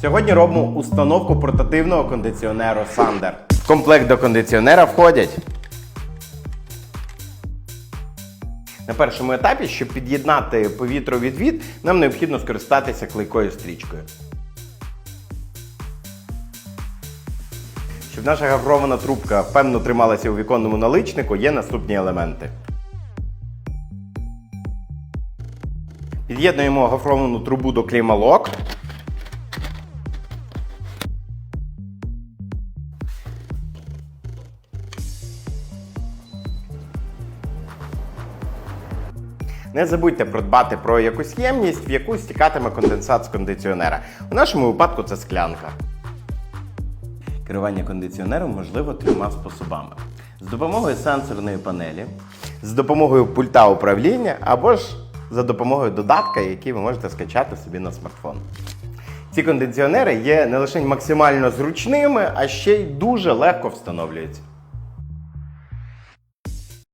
Сьогодні робимо установку портативного кондиціонеру Sander. В комплект до кондиціонера входять. На першому етапі, щоб під'єднати повітровідвід, нам необхідно скористатися клейкою стрічкою. Щоб наша гаврована трубка певно трималася у віконному наличнику, є наступні елементи. Під'єднуємо гофровану трубу до клеймалок. Не забудьте продбати про якусь ємність, в яку стікатиме конденсат з кондиціонера. У нашому випадку це склянка. Керування кондиціонером можливо трьома способами: з допомогою сенсорної панелі, з допомогою пульта управління або ж за допомогою додатка, який ви можете скачати собі на смартфон. Ці кондиціонери є не лише максимально зручними, а ще й дуже легко встановлюються.